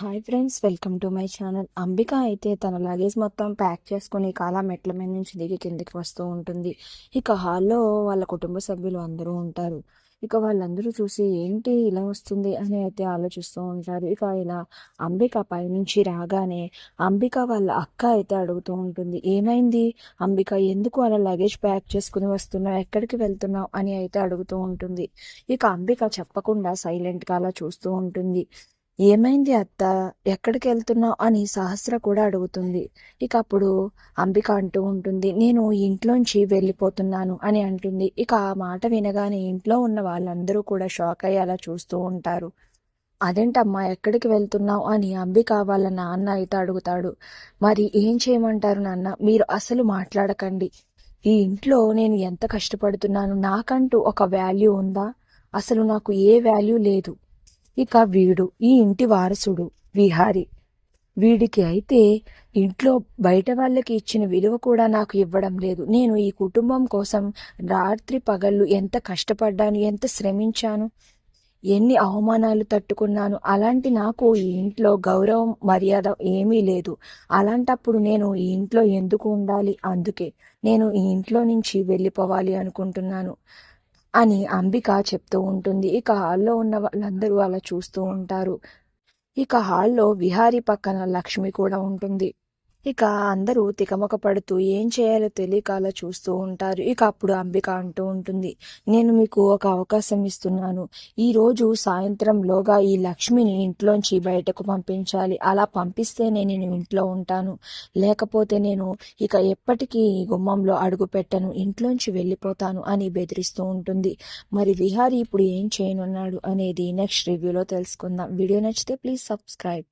Hi friends welcome to my channel Ambika అయితే తన luggage మొత్తం ప్యాక్ చేసుకుని కాలా మెట్ల మీద నుంచి దిగి కిందికి వస్తూ ఉంటుంది. ఇక హాల్లో వాళ్ళ కుటుంబ సభ్యులు అందరూ ఉంటారు. ఇక వాళ్ళందరూ చూసి ఏంటి ఇలా వస్తుంది అని అయితే ఆలోచిస్తూ ఉంటారు. ఇక ఇలా అంబిక పైనుంచి రాగానే అంబిక వాళ్ళ అక్క అయితే అడుగుతూ ఉంటుంది. ఏమైంది? అంబిక ఎందుకు అలా లగేజ్ ప్యాక్ చేసుకుని వస్తున్నావు? ఎక్కడికి వెళ్తున్నావు? అని అయితే అడుగుతూ ఉంటుంది. ఇక అంబిక చెప్పకుండా సైలెంట్గా అలా చూస్తూ ఉంటుంది. ఏమైంది అత్త? ఎక్కడికి వెళ్తున్నావు? అని సహస్ర కూడా అడుగుతుంది. ఇక అప్పుడు అంబిక అంటూ ఉంటుంది నేను ఇంట్లోంచి వెళ్ళిపోతున్నాను అని అంటుంది. ఇక ఆ మాట వినగానే ఇంట్లో ఉన్న వాళ్ళందరూ కూడా షాక్ అయ్యేలా చూస్తూ ఉంటారు. అదేంటమ్మా ఎక్కడికి వెళ్తున్నావు? అని అంబిక వాళ్ళ నాన్న అయితే అడుగుతాడు. మరి ఏం చేయమంటారు నాన్న? మీరు అసలు మాట్లాడకండి. ఈ ఇంట్లో నేను ఎంత కష్టపడుతున్నాను? నాకంటూ ఒక వాల్యూ ఉందా? అసలు నాకు ఏ వాల్యూ లేదు. ఇక వీడు ఈ ఇంటి వారసుడు విహారి. వీడికి అయితే ఇంట్లో బయట వాళ్ళకి ఇచ్చిన విలువ కూడా నాకు ఇవ్వడం లేదు. నేను ఈ కుటుంబం కోసం రాత్రి పగళ్ళు ఎంత కష్టపడ్డాను ఎంత శ్రమించాను ఎన్ని అవమానాలు తట్టుకున్నాను అలాంటి నాకు ఈ ఇంట్లో గౌరవం మర్యాద ఏమీ లేదు. అలాంటప్పుడు నేను ఈ ఇంట్లో ఎందుకు ఉండాలి? అందుకే నేను ఈ ఇంట్లో నుంచి వెళ్ళిపోవాలి అనుకుంటున్నాను. అని అంబిక చెప్తూ ఉంటుంది. ఇక హాల్లో ఉన్న వాళ్ళందరూ అలా చూస్తూ ఉంటారు. ఇక హాల్లో విహారీ పక్కన లక్ష్మి కూడా ఉంటుంది. ఇక అందరూ తికమక పడుతూ ఏం చేయాలో తెలియక అలా చూస్తూ ఉంటారు. ఇక అప్పుడు అంబిక అంటూ ఉంటుంది నేను మీకు ఒక అవకాశం ఇస్తున్నాను. ఈ రోజు సాయంత్రంలోగా ఈ లక్ష్మిని ఇంట్లోంచి బయటకు పంపించాలి. అలా పంపిస్తేనే నేను ఇంట్లో ఉంటాను. లేకపోతే నేను ఇక ఎప్పటికీ గుమ్మంలో అడుగు పెట్టను. ఇంట్లోంచి వెళ్ళిపోతాను అని బెదిరిస్తూ ఉంటుంది. మరి విహారీ ఇప్పుడు ఏం చేయనున్నాడు అనేది నెక్స్ట్ రివ్యూలో తెలుసుకుందాం. వీడియో నచ్చితే ప్లీజ్ సబ్స్క్రైబ్.